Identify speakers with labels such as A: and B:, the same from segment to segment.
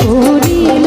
A: করিল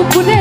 A: pouco, né?